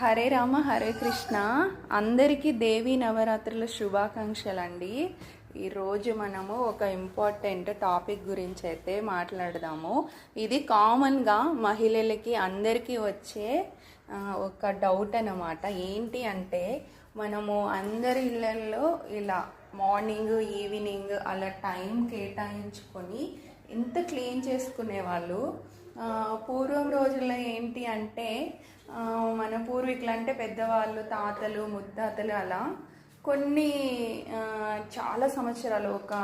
హరే రామ హరే కృష్ణ. అందరికీ దేవి నవరాత్రుల శుభాకాంక్షలు అండి ఈరోజు మనము ఒక ఇంపార్టెంట్ టాపిక్ గురించి అయితే మాట్లాడదాము. ఇది కామన్గా మహిళలకి అందరికీ వచ్చే ఒక డౌట్ అన్నమాట. ఏంటి అంటే మనము అందరి ఇళ్ళల్లో ఇలా మార్నింగ్ ఈవినింగ్ అలా టైం కేటాయించుకొని ఇంత క్లీన్ చేసుకునే వాళ్ళు పూర్వం రోజుల్లో ఏంటి అంటే మన పూర్వీకులు అంటే పెద్దవాళ్ళు తాతలు ముత్తాతలు అలా కొన్ని చాలా సంవత్సరాలు ఒక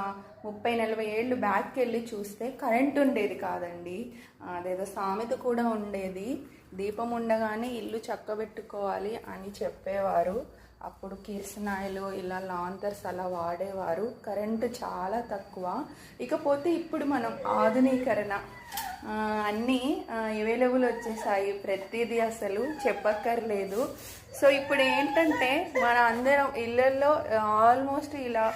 ముప్పై నలభై ఏళ్ళు బ్యాక్కి వెళ్ళి చూస్తే కరెంట్ ఉండేది కాదండి. అదేదో సామెత కూడా ఉండేది. దీపం ఉండగానే ఇల్లు చక్కబెట్టుకోవాలి అని చెప్పేవారు. అప్పుడు కిరసనాయిలు ఇలా లాంతర్స్ అలా వాడేవారు. కరెంటు చాలా తక్కువ. ఇకపోతే ఇప్పుడు మనం ఆధునీకరణ అన్నీ అవైలబుల్ వచ్చేసాయి. ప్రతిదీ అసలు చెప్పక్కర్లేదు. సో ఇప్పుడు ఏంటంటే మన అందరం ఇళ్ళల్లో ఆల్మోస్ట్ ఇలా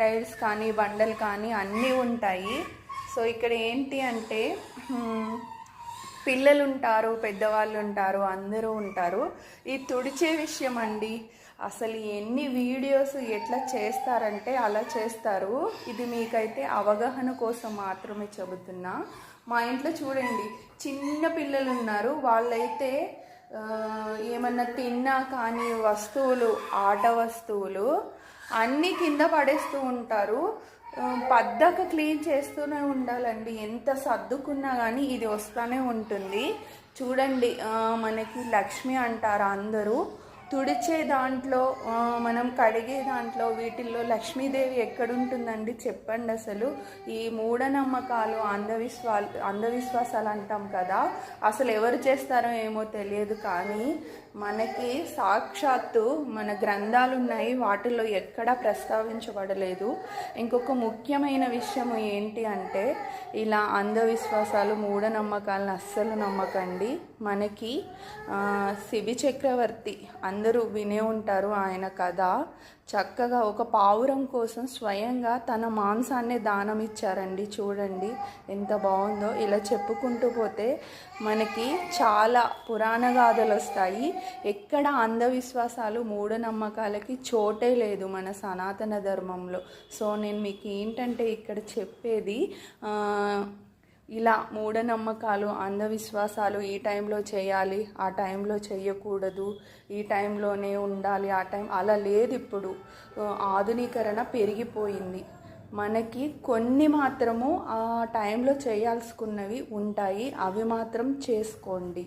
టైల్స్ కానీ బండలు కానీ అన్నీ ఉంటాయి. సో ఇక్కడ ఏంటి అంటే పిల్లలు ఉంటారు పెద్దవాళ్ళు ఉంటారు అందరూ ఉంటారు. ఈ తుడిచే విషయం అండి అసలు ఎన్ని వీడియోస్ ఎట్లా చేస్తారంటే అలా చేస్తారు. ఇది మీకైతే అవగాహన కోసం మాత్రమే చెబుతున్నా. మా ఇంట్లో చూడండి చిన్న పిల్లలు ఉన్నారు. వాళ్ళైతే ఏమన్నా తిన్నా కానీ వస్తువులు ఆట వస్తువులు అన్నీ కింద పడేస్తూ ఉంటారు. పద్దక పద్దాక క్లీన్ చేస్తూనే ఉండాలండి. ఎంత సర్దుకున్నా కానీ ఇది వస్తూనే ఉంటుంది. చూడండి మనకి లక్ష్మి అంటారు అందరూ. తుడిచే దాంట్లో మనం కడిగే దాంట్లో వీటిల్లో లక్ష్మీదేవి ఎక్కడుంటుందండి చెప్పండి అసలు? ఈ మూఢనమ్మకాలు అంధవిశ్వా అంధవిశ్వాసాలు అంటాం కదా అసలు ఎవరు చేస్తారో ఏమో తెలియదు కానీ మనకి సాక్షాత్తు మన గ్రంథాలు ఉన్నాయి వాటిల్లో ఎక్కడా ప్రస్తావించబడలేదు. ఇంకొక ముఖ్యమైన విషయం ఏంటి అంటే ఇలా అంధవిశ్వాసాలు మూఢనమ్మకాలను అస్సలు నమ్మకండి. మనకి శిబి చక్రవర్తి అందరూ వినే ఉంటారు ఆయన కథ. చక్కగా ఒక పావురం కోసం స్వయంగా తన మాంసాన్ని దానం ఇచ్చారండి. చూడండి ఎంత బాగుందో. ఇలా చెప్పుకుంటూ పోతే మనకి చాలా పురాణ గాథలు వస్తాయి. ఎక్కడ అంధవిశ్వాసాలు మూఢనమ్మకాలకి చోటే లేదు మన సనాతన ధర్మంలో. సో నేను మీకు ఏంటంటే ఇక్కడ చెప్పేది ఇలా మూఢనమ్మకాలు అంధవిశ్వాసాలు ఈ టైంలో చేయాలి ఆ టైంలో చేయకూడదు ఈ టైంలోనే ఉండాలి ఆ టైం అలా లేదు ఇప్పుడు ఆధునీకరణ పెరిగిపోయింది. మనకి కొన్ని మాత్రము ఆ టైంలో చేయాల్సుకున్నవి ఉంటాయి అవి మాత్రం చేసుకోండి.